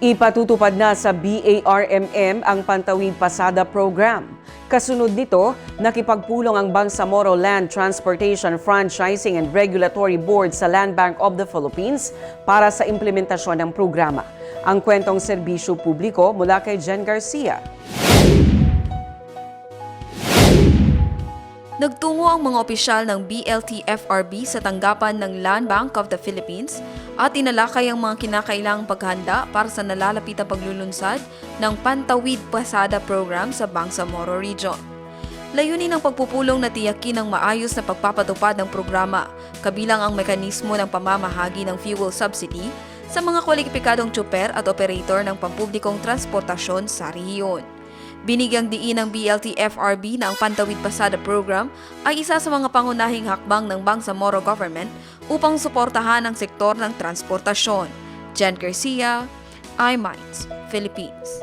Ipatutupad na sa BARMM ang Pantawid Pasada Program. Kasunod nito, nakipagpulong ang Bangsamoro Land Transportation Franchising and Regulatory Board sa Land Bank of the Philippines para sa implementasyon ng programa. Ang kwentong serbisyo publiko mula kay Jen Garcia. Nagtungo ang mga opisyal ng BLT-FRB sa tanggapan ng Land Bank of the Philippines at inalakay ang mga kinakailangang paghanda para sa nalalapit na paglulunsad ng Pantawid Pasada Program sa Bangsamoro Region. Layunin ng pagpupulong na tiyakin ang maayos na pagpapatupad ng programa, kabilang ang mekanismo ng pamamahagi ng fuel subsidy sa mga kwalipikadong tsuper at operator ng pampublikong transportasyon sa rehiyon. Binigyang diin ng BLT-FRB na ang Pantawid Pasada Program ay isa sa mga pangunahing hakbang ng Bangsamoro Government upang suportahan ang sektor ng transportasyon. Jen Garcia, iMinds, Philippines.